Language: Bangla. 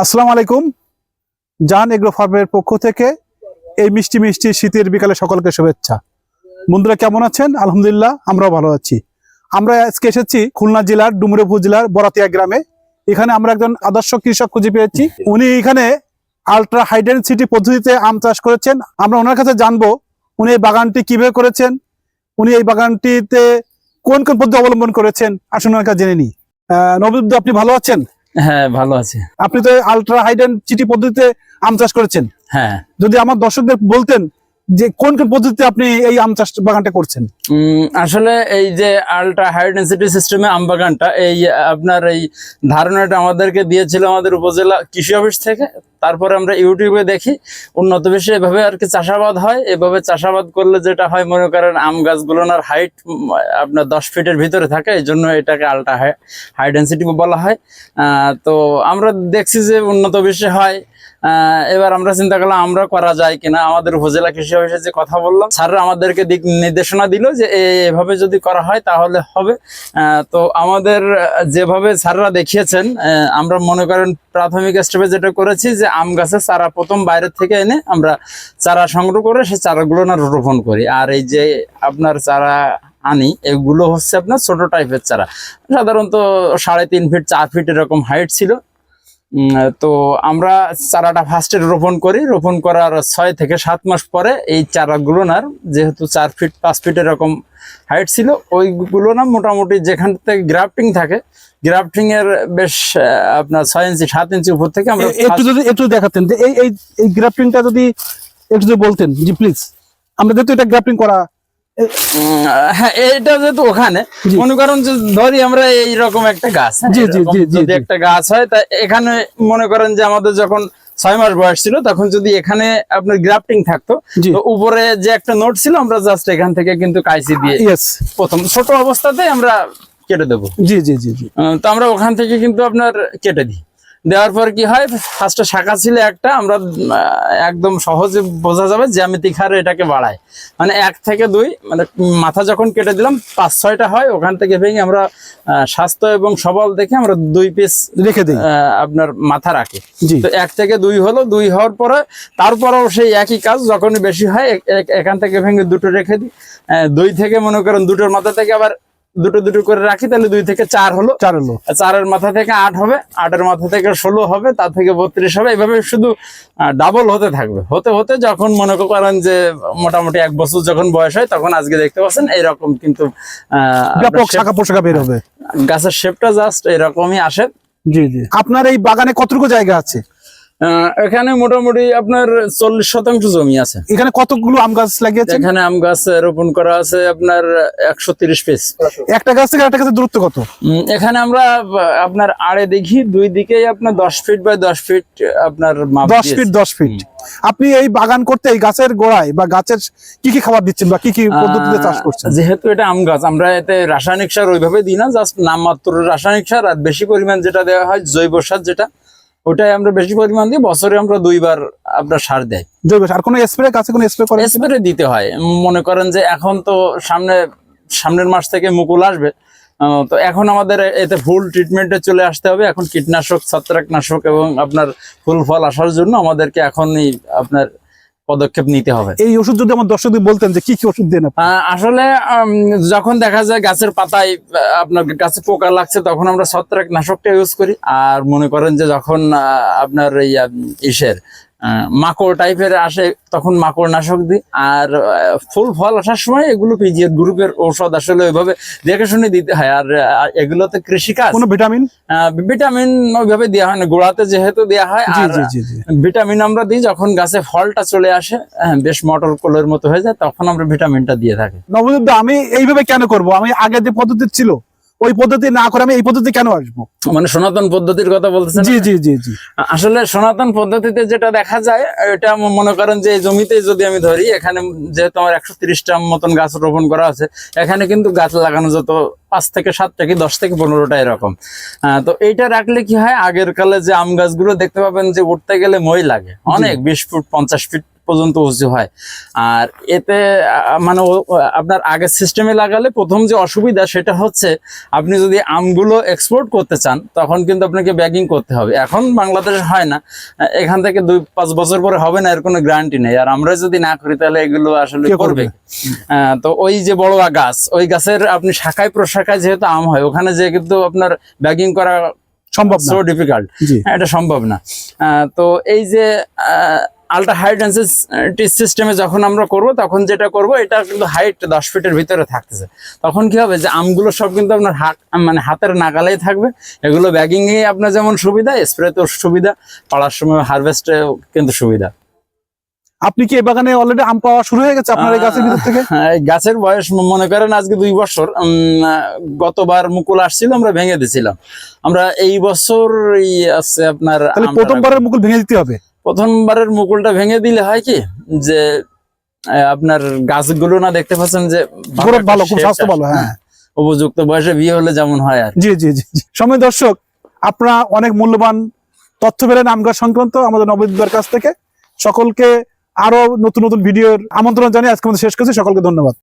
আসসালামু আলাইকুম। জান এগ্রো ফার্মের পক্ষ থেকে এই মিষ্টি মিষ্টি শীতের বিকালে সকলকে শুভেচ্ছা। বন্ধুরা কেমন আছেন? আলহামদুলিল্লাহ আমরাও ভালো আছি। আমরা আজকে এসেছি খুলনা জেলার ডুমুরে জেলার বরাতিয়া গ্রামে। এখানে আমরা একজন আদর্শ কৃষক খুঁজে পেয়েছি। উনি এখানে আলট্রা হাইডেন্সিটি পদ্ধতিতে আম চাষ করেছেন। আমরা ওনার কাছে জানব উনি এই বাগানটি কীভাবে করেছেন উনি এই বাগানটিতে কোন কোন পদ্ধতি অবলম্বন করেছেন। আসুন ওনার কাছে জেনে নিই। আহ, নবীদ আপনি ভালো আছেন? হ্যাঁ ভালো আছে। আপনি তো আলট্রা হাইডেন চিটি পদ্ধতিতে আম চাষ করেছেন। হ্যাঁ। যদি আমার দর্শকদের বলতেন যে কোন কোন পদ্ধতিতে আপনি এই আম চাষ বাগানটা করছেন? আসলে এই যে আলট্রা হাই ডেন্সিটি সিস্টেমে আমবাগানটা এই আপনার এই ধারণাটা আমাদেরকে দিয়েছিল আমাদের উপজেলা কৃষি অফিস থেকে। তারপরে আমরা ইউটিউবে দেখি, উন্নত বিশ্বে এভাবে আর কি চাষাবাদ হয়। এভাবে চাষাবাদ করলে যেটা হয়, মনে করেন আম গাছগুলোর হাইট আপনার দশ ফিটের ভিতরে থাকে, এই জন্য এটাকে আলট্রা হাই হাই ডেন্সিটি বলা হয়। তো আমরা দেখছি যে উন্নত বিশ্বে হয়। এবার আমরা চিন্তা করলাম, আমরা করা যায় কিনা? আমাদের উপজেলা কৃষি অফিসে যে কথা বললাম স্যাররা আমাদেরকে দিক নির্দেশনা দিল যে এভাবে যদি করা হয় তাহলে হবে। তো আমাদের যেভাবে স্যাররা দেখিয়েছেন আমরা মনে করেন প্রাথমিক স্টেপে যেটা করেছি যে আম গাছের চারা প্রথম বাইরে থেকে এনে আমরা চারা সংগ্রহ করে সেই চারাগুলো না রোপণ করি। আর এই যে আপনার চারা আনি, এগুলো হচ্ছে আপনার ছোট টাইপের চারা। সাধারণত সাড়ে তিন ফিট চার ফিট এরকম হাইট ছিল। তো আমরা চারাটা ফার্স্টে রোপণ করি। রোপণ করার ছয় থেকে সাত মাস পরে এই চারাগুলো না যেহেতু চার ফিট পাঁচ ফিট এরকম হাইট ছিল ওইগুলো না মোটামুটি যেখান থেকে গ্রাফটিং থাকে গ্রাফটিং এর বেশ আপনার ছয় ইঞ্চি সাত ইঞ্চি উপর থেকে আমরা একটু যদি একটু দেখাতেন যে এই এই গ্রাফটিংটা যদি একটু বলতেন জি প্লিজ আমরা যেহেতু এটা গ্রাফটিং করা হ্যাঁ এটা যেহেতু ওখানে মনে করেন যে ধরি আমরা এইরকম একটা গাছ যদি একটা গাছ হয় তা এখানে মনে করেন যে আমাদের যখন ছয় মাস বয়স ছিল তখন যদি এখানে আপনার গ্রাফটিং থাকতো উপরে যে একটা নোট ছিল আমরা জাস্ট এখান থেকে কিন্তু কাইসি দিয়ে প্রথম ছোট অবস্থাতেই আমরা কেটে দেবো। জি জি জি জি। তো আমরা ওখান থেকে কিন্তু আপনার কেটে দিই। দেওয়ার পর কি হয়? ফার্স্টে শাখা ছিল একটা আমরা একদম সহজে বোঝা যাবে জ্যামিতিক হারে এটাকে বাড়ায়। মানে এক থেকে দুই মানে মাথা যখন কেটে দিলাম পাঁচ ছয়টা হয় ওখান থেকে ভেঙে আমরা স্বাস্থ্য এবং সবল দেখে আমরা দুই পিস রেখে দিই। আপনার মাথা রাখি। তো এক থেকে দুই হলো দুই হওয়ার পরে তারপরেও সেই একই কাজ যখনই বেশি হয় এখান থেকে ভেঙে দুটো রেখে দিই। দুই থেকে মনে করেন দুটোর মাথা থেকে আবার দুটো দুটো করে রাখি তাহলে দুই থেকে চার হলো। চার হলো। আর চারের মাথা থেকে আট হবে আটের মাথা থেকে ষোলো হবে তার থেকে বত্রিশ হবে। এভাবে শুধু ডাবল হতে থাকবে। হতে হতে যখন মনে করেন যে মোটামুটি এক বছর যখন বয়স হয় তখন আজকে দেখতে পাচ্ছেন এরকম কিন্তু আহ, ব্যাপক shape- বের হবে। গাছের শেপটা জাস্ট এরকমই আসে। জি জি। আপনার এই বাগানে কতটুকু জায়গা আছে? এখানে মোটামুটি আপনার চল্লিশ শতাংশ জমি আছে। এখানে কতগুলো আম গাছ লাগিয়েছেন? এখানে আম গাছ রোপণ করা আছে আপনার একশো তিরিশ পিস একটা গাছ থেকে একটা গাছের দূরত্ব কত? এখানে আমরা আপনার আড়ে দেখি দুই দিকে আপনার দশ ফিট বাই দশ ফিট আপনার দশ ফিট দশ ফিট আপনি এই বাগান করতে এই গাছের গোড়ায় বা গাছের কি কি খাবার দিচ্ছেন বা কি কি পদ্ধতিতে চাষ করছেন? যেহেতু এটা আম গাছ আমরা এতে রাসায়নিক সার ওইভাবে দিই না জাস্ট নামমাত্র রাসায়নিক সার আর বেশি পরিমাণ যেটা দেওয়া হয় জৈব সার যেটা ওটাই আমরা বেশি পরিমাণ দিই বছরে আমরা দুইবার আপনার সার দেয় জৈব সার। আর কোনো স্প্রে কাছে কোনো স্প্রে করে স্প্রে দিতে হয়। মনে করেন যে এখন তো সামনে সামনের মাস থেকে মুকুল আসবে। তো এখন আমাদের এতে ফুল ট্রিটমেন্টে চলে আসতে হবে। এখন কীটনাশক ছত্রাকনাশক এবং আপনার ফুল ফল আসার জন্য আমাদেরকে এখনই আপনার পদক্ষেপ নিতে হবে। এই ওষুধ যদি আমার দর্শকদের বলতেন যে কি কি ওষুধ দেন আসলে যখন দেখা যায় গাছের পাতায় আপনার গাছে পোকা লাগছে তখন আমরা ছত্রাক নাশকটা ইউজ করি। আর মনে করেন যে যখন আহ, আপনার এই ইসের মাকড় টাইপের আসে তখন মাকড় নাশক দিই। আর ফুল ফল আসার সময় এগুলো পিজিএর গ্রুপের ঔষধ আসলে ওইভাবে দেখে শুনে দিতে হয়। আর এগুলোতে কৃষিকাজ কোনো ভিটামিন ভিটামিন ওইভাবে দেওয়া হয় না। গোড়াতে যেহেতু দেওয়া হয় আর ভিটামিন আমরা দিই যখন গাছে ফলটা চলে আসে হ্যাঁ, বেশ মটর কলের মতো হয়ে যায় তখন আমরা ভিটামিনটা দিয়ে থাকি। নবদীপ আমি এইভাবে কেন করব? আমি আগে যে পদ্ধতি ছিল ওই পদ্ধতি না করে আমি এই পদ্ধতি কেন আসব? মানে সনাতন পদ্ধতির কথা বলতেছেন জি জি জি জি। আসলে সনাতন পদ্ধতিতে যেটা দেখা যায় এটা মনে করেন যে জমিতে যদি আমি ধরি এখানে যেহেতু আমার একশো তিরিশটা মতন গাছ রোপণ করা আছে এখানে কিন্তু গাছ লাগানো যত পাঁচ থেকে সাতটা কি দশ থেকে পনেরোটা এরকম। আহ, তো এইটা রাখলে কি হয়? আগের কালে যে আম গাছগুলো দেখতে পাবেন যে উঠতে গেলে মই লাগে। অনেক বিশ ফুট পঞ্চাশ ফিট পর্যন্ত উঁচু হয়। আর এতে মানে আপনার আগের সিস্টেমে লাগালে প্রথম যে অসুবিধা সেটা হচ্ছে আপনি যদি আমগুলো এক্সপোর্ট করতে চান তখন কিন্তু আপনাকে ব্যাগিং করতে হবে। এখন বাংলাদেশে হয় না। এখান থেকে দুই পাঁচ বছর পরে হবে না এর কোনো গ্যারান্টি নেই। আর আমরা যদি না করি তাহলে এগুলো আসলে করবে? তো ওই যে বড় গাছ ওই গাছের আপনি শাখায় প্রশাখায় যেহেতু আম হয় ওখানে যে কিন্তু আপনার ব্যাগিং করা সম্ভব সো ডিফিকাল্ট এটা সম্ভব না। আহ, তো এই যে আলট্রা হাই ডেন্সিটি সিস্টেমে যখন আমরা করব তখন যেটা করব এটা কিন্তু হাইট দশ ফিটের ভিতরে থাকতেছে। তখন কি হবে? যে আমগুলো সব কিন্তু আপনার হাত মানে হাতের নাগালেই থাকবে। এগুলো ব্যাগিংয়ে আপনার যেমন সুবিধা স্প্রেতেও সুবিধা পাড়ার সময় হারভেস্টে কিন্তু সুবিধা। আপনি কি এই বাগানে অলরেডি আম পাওয়া শুরু হয়ে গেছে আপনার এই গাছের ভিতর থেকে? গাছের বয়স মনে করেন আজকে দুই বছর। গতবার মুকুল আসছিল আমরা ভেঙে দিছিলাম। আমরা এই বছর আছে আপনার প্রথমবারের মুকুল ভেঙে দিতে হবে। প্রথমবারের মুকুলটা ভেঙে দিলে হয় কি যে আপনার গাছগুলো না দেখতে পাচ্ছেন যে ভালো খুব স্বাস্থ্য ভালো হ্যাঁ। উপযুক্ত বয়সে বিয়ে হলে যেমন হয় আর জি জি জি। সময় দর্শক আপনারা অনেক মূল্যবান তথ্য পেলেন আম গাছ সংক্রান্ত আমাদের নবদ্বীপের কাছ থেকে। সকলকে আরও নতুন নতুন ভিডিওর আমন্ত্রণ জানিয়ে আজকে আমাদের শেষ করছি। সকলকে ধন্যবাদ।